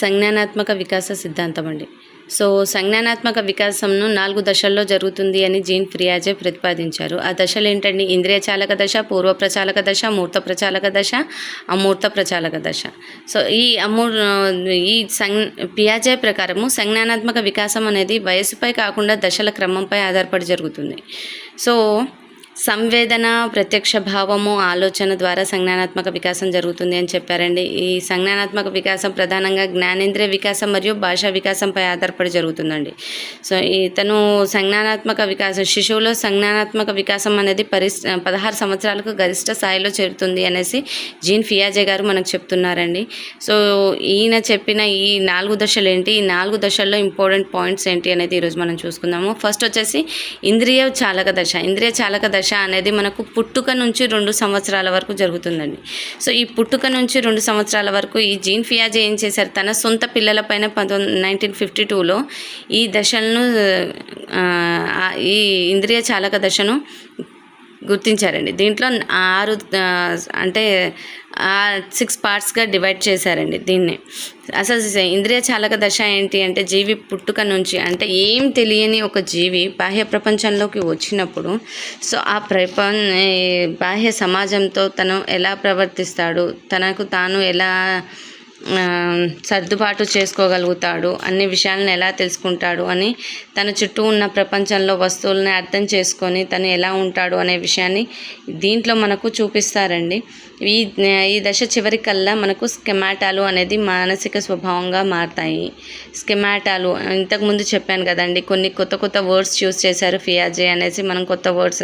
సంజ్ఞానాత్మక వికాస సిద్ధాంతం అండి. సో సంజ్ఞానాత్మక వికాసంను నాలుగు దశల్లో జరుగుతుంది అని జీన్ ఫ్రియాజే ప్రతిపాదించారు. ఆ దశలు ఏంటండి ఇంద్రియ చాలక దశ పూర్వ ప్రచాలక దశ మూర్త ప్రచాలక దశ అమూర్త ప్రచాలక దశ. సో ఈ అమూ ఈ సం పియాజే ప్రకారము సంజ్ఞానాత్మక వికాసం అనేది వయసుపై కాకుండా దశల క్రమంపై ఆధారపడి జరుగుతుంది. సో సంవేదన ప్రత్యక్ష భావము ఆలోచన ద్వారా సంజ్ఞానాత్మక వికాసం జరుగుతుంది అని చెప్పారండి. ఈ సంజ్ఞానాత్మక వికాసం ప్రధానంగా జ్ఞానేంద్రియ వికాసం మరియు భాషా వికాసంపై ఆధారపడి జరుగుతుందండి. సో ఇతను సంజ్ఞానాత్మక వికాసం శిశువులో సంజ్ఞానాత్మక వికాసం అనేది పరిస్ పదహారు సంవత్సరాలకు గరిష్ట స్థాయిలో చేరుతుంది అనేసి జీన్ ఫియాజే గారు మనకు చెప్తున్నారండి. సో ఈయన చెప్పిన ఈ నాలుగు దశలు ఏంటి? ఈ నాలుగు దశల్లో ఇంపార్టెంట్ పాయింట్స్ ఏంటి అనేది ఈరోజు మనం చూసుకుందాము. ఫస్ట్ వచ్చేసి ఇంద్రియ చాలక దశ. ఇంద్రియ చాలక దశ అనేది మనకు పుట్టుక నుంచి రెండు సంవత్సరాల వరకు జరుగుతుందండి. సో ఈ పుట్టుక నుంచి రెండు సంవత్సరాల వరకు ఈ జీన్ ఫియాజ్ ఏం చేశారు? తన సొంత పిల్లలపైన పంతొమ్మిది నైన్టీన్ ఫిఫ్టీ టూలో ఈ దశలను ఈ ఇంద్రియ చాలక దశను గుర్తించారండి. దీంట్లో ఆరు ఆ, అంటే సిక్స్ పార్ట్స్గా డివైడ్ చేశారండి దీన్ని. అసలు ఇంద్రియ చాలక దశ ఏంటి అంటే జీవి పుట్టుక నుంచి అంటే ఏం తెలియని ఒక జీవి బాహ్య ప్రపంచంలోకి వచ్చినప్పుడు సో ఆ ప్రపం బాహ్య సమాజంతో తను ఎలా ప్రవర్తిస్తాడు తనకు తాను ఎలా సర్దుబాటు చేసుకోగలుగుతాడు అన్ని విషయాలను ఎలా తెలుసుకుంటాడు అని తన చుట్టూ ఉన్న ప్రపంచంలో వస్తువులని అర్థం చేసుకొని తను ఎలా ఉంటాడు అనే విషయాన్ని దీంట్లో మనకు చూపిస్తారండి. ఈ ఈ దశ చివరికల్లా మనకు స్కెమాటాలు అనేది మానసిక స్వభావంగా మారతాయి. స్కెమాటాలు ఇంతకుముందు చెప్పాను కదండి కొన్ని కొత్త కొత్త వర్డ్స్ చూస్ చేశారు ఫియాజే అనేసి మనం కొత్త వర్డ్స్